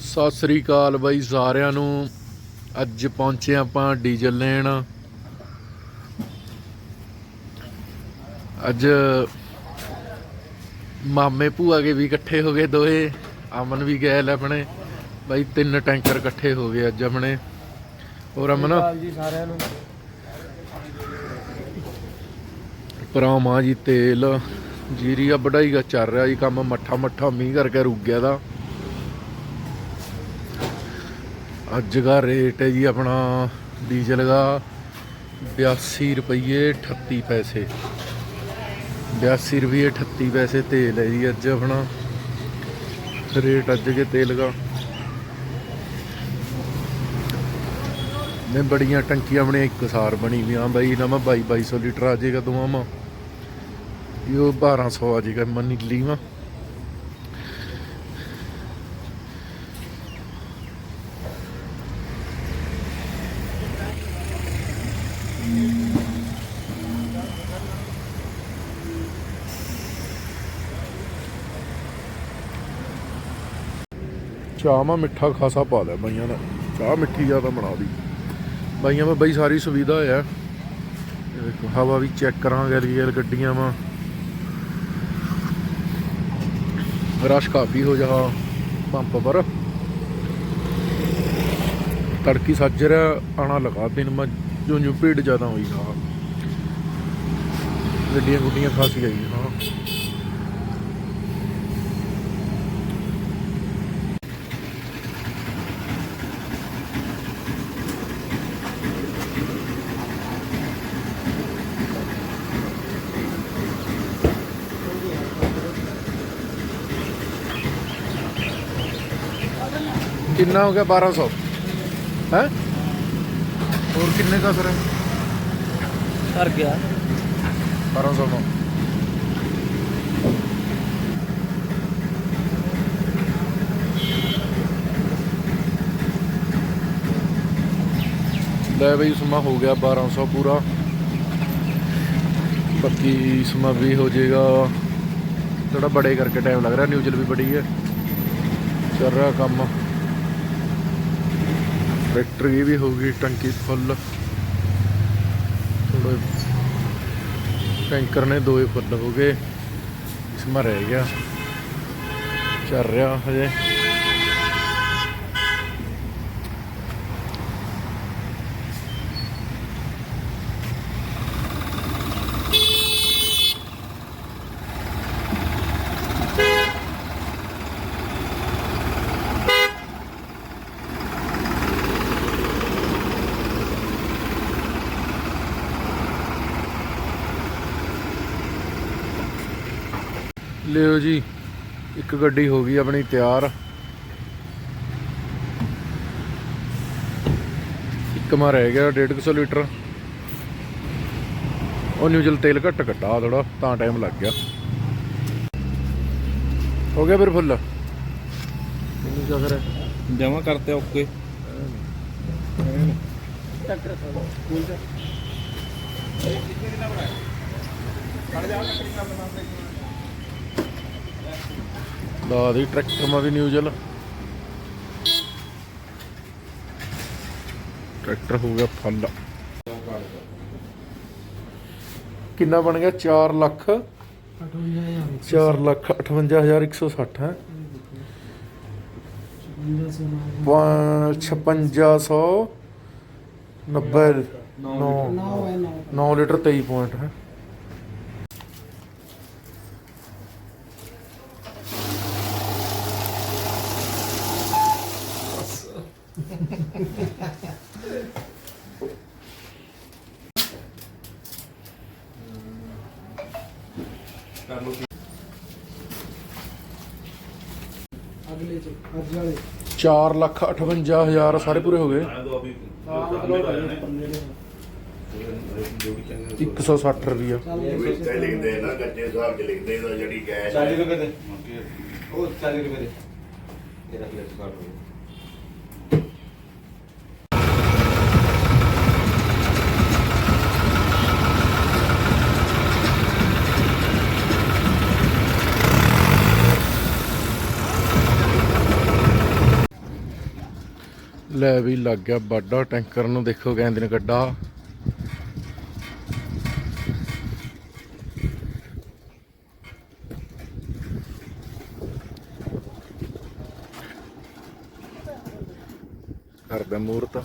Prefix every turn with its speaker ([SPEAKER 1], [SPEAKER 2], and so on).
[SPEAKER 1] ਸਤਿ ਸ੍ਰੀ ਅਕਾਲ ਬਾਈ ਸਾਰਿਆਂ ਨੂੰ। ਅੱਜ ਪਹੁੰਚੇ ਆਪਾਂ ਡੀਜ਼ਲ ਲੈਣ। ਅੱਜ ਮਾਮੇ ਭੂਆ ਕੇ ਵੀ ਇਕੱਠੇ ਹੋ ਗਏ ਦੋਏ ਅਮਨ ਵੀ ਲੈ ਆਪਣੇ। ਬਾਈ ਤਿੰਨ ਟੈਂਕਰ ਇਕੱਠੇ ਹੋ ਗਏ ਅੱਜ ਆਪਣੇ। ਹੋਰ ਅਮਨ?
[SPEAKER 2] ਜੀ ਸਾਰਿਆਂ ਨੂੰ।
[SPEAKER 1] ਪਰਾਮਾ ਜੀ ਤੇਲ। ਜੀਰੀ ਆ ਵਢਾਈ ਦਾ ਚੱਲ ਰਿਹਾ ਜੀ ਕੰਮ। ਮੱਠਾ ਮੱਠਾ ਮੀਂਹ ਕਰਕੇ ਰੁਕ ਗਿਆ ਦਾ। ਅੱਜ ਦਾ ਰੇਟ ਹੈ ਜੀ ਆਪਣਾ ਡੀਜ਼ਲ ਦਾ 82 ਰੁਪਏ 38 ਪੈਸੇ। 82 ਰੁਪਏ 38 ਪੈਸੇ ਤੇਲ ਹੈ ਜੀ ਅੱਜ ਆਪਣਾ। ਰੇਟ ਅੱਜ ਕੇ ਤੇਲ ਦਾ। ਨੇ ਬੜੀਆਂ ਟੰਕੀਆਂ ਬਣੀਆਂ, ਇੱਕ ਸਾਰ ਬਣੀ ਵੀ ਹਾਂ ਬਾਈ, ਨਾ ਮੈਂ 22 2200 ਲੀਟਰ ਆ ਜਾਏਗਾ ਦੋਵਾਂ ਮਾ। ਇਹ 1200 ਆ ਜਾਏਗਾ ਮੰਨੀ ਲੀਵਾ ਚਾਹ ਮਾ ਮਿੱਠਾ ਖਾਸਾ ਪਾ ਲਿਆ ਬਾਈਆਂ ਦਾ। ਚਾਹ ਮਿੱਠੀ ਜ਼ਿਆਦਾ ਬਣਾ ਦੀ ਬਾਈਆਂ ਮਾ ਬਈ ਸਾਰੀ ਸੁਵਿਧਾ ਹੈ ਦੇਖੋ, ਹਵਾ ਵੀ ਚੈੱਕ ਕਰਾਂਗੇ ਰੀਅਲ ਗੱਡੀਆਂ ਵਾ। ਰਸ਼ ਕਾਫੀ ਹੋ ਜਾ ਪੰਪ ਪਰ। ਤੜਕੀ ਸੱਜਰ ਆਣਾ ਲਗਾ ਦਿਨ, ਮਾ ਜੋ ਜੋ ਭੀੜ ਜ਼ਿਆਦਾ ਹੋਈ ਹਾਂ ਗੱਡੀਆਂ ਗੁੱਡੀਆਂ ਖਾਸੀ ਆਈਆਂ। ਕਿੰਨਾ ਹੋ ਗਿਆ? 1200 ਹੈ? ਹੋਰ ਕਿੰਨੇ ਦਾ ਸਰ
[SPEAKER 2] ਕਰ ਗਿਆ।
[SPEAKER 1] 1200 ਨੂੰ। ਲੈ ਬਈ ਸਮਾਂ ਹੋ ਗਿਆ 1200 ਪੂਰਾ। ਬਾਕੀ ਸਮਾਂ ਵੀ ਹੋ ਜਾਏਗਾ। ਥੋੜਾ ਬੜੇ ਕਰਕੇ ਟਾਈਮ ਲੱਗ ਰਿਹਾ ਨਿਊਜ਼ਲ ਵੀ ਬੜੀ ਹੈ। ਚੱਲ ਰਿਹਾ ਕੰਮ। ਫੈਕਟਰੀ ਵੀ ਹੋ ਗਈ ਟੰਕੀ ਫੁੱਲ। ਥੋੜੇ ਟੈਂਕਰ ਨੇ ਦੋਏ ਫੁੱਲ ਹੋ ਗਏ। ਇਸ ਮਾ ਰਹਿ ਗਿਆ। ਚੱਲ ਰਿਹਾ ਹਜੇ। ਲਿਓ ਜੀ ਇੱਕ ਗੱਡੀ ਹੋ ਗਈ ਆਪਣੀ ਤਿਆਰ। ਇੱਕ ਮਾ ਰਹਿ ਗਿਆ 150 ਲੀਟਰ। ਉਹ ਨਿਊਜ਼ਲ ਤੇਲ ਘੱਟ ਘਟਾ ਥੋੜਾ ਤਾਂ ਟਾਈਮ ਲੱਗ ਗਿਆ। ਹੋ ਗਿਆ ਫਿਰ ਫੁੱਲ? ਕਿੰਨੀ ਕਾ ਫਿਰ
[SPEAKER 2] ਜਮਾ ਕਰਤੇ ਓਕੇ।
[SPEAKER 1] ਲਾ ਦੀ ਟਰੈਕਟਰ ਮਾ ਵੀ ਨਿਊਜ਼ਲ ਟਰੈਕਟਰ ਹੋ ਗਿਆ ਫੁੱਲ। ਕਿੰਨਾ ਬਣ ਗਿਆ? 4 ਲੱਖ। 4 ਲੱਖ 58160 ਹੈ। 5690 9 9 ਲੀਟਰ 23 ਪੁਆਇੰਟ ਹੈ।
[SPEAKER 2] ਅਗਲੇ ਚ ਅੱਜ ਵਾਲੇ
[SPEAKER 1] 4 ਲੱਖ 58000 ਸਾਰੇ ਪੂਰੇ ਹੋ ਗਏ।
[SPEAKER 2] ਹਾਂ ਅਪਲੋਡ ਹੋਏ ਨੇ ਪੰਨੇ ਨੇ
[SPEAKER 1] 160 ਰੁਪਿਆ
[SPEAKER 3] ਇੱਥੇ ਲਿਖਦੇ ਨਾ ਕੱਚੇ ਸਾਹਿਬ ਚ ਲਿਖਦੇ ਦਾ ਜਿਹੜੀ ਗੈਸ
[SPEAKER 4] ਚਾਲੀ ਰੁਪਏ ਦੇ। ਉਹ 40 ਰੁਪਏ ਦੇ ਇਹ ਰੱਖ ਲੈ ਕਾਰਡ
[SPEAKER 1] ਲੈ ਵੀ ਲੱਗ ਗਿਆ ਵੱਡਾ ਟੈਂਕਰ ਨੂੰ ਦੇਖੋ ਕਹਿੰਦੇ ਨੇ ਗੱਡਾ ਕਰਦਾ ਮੂਰਤ।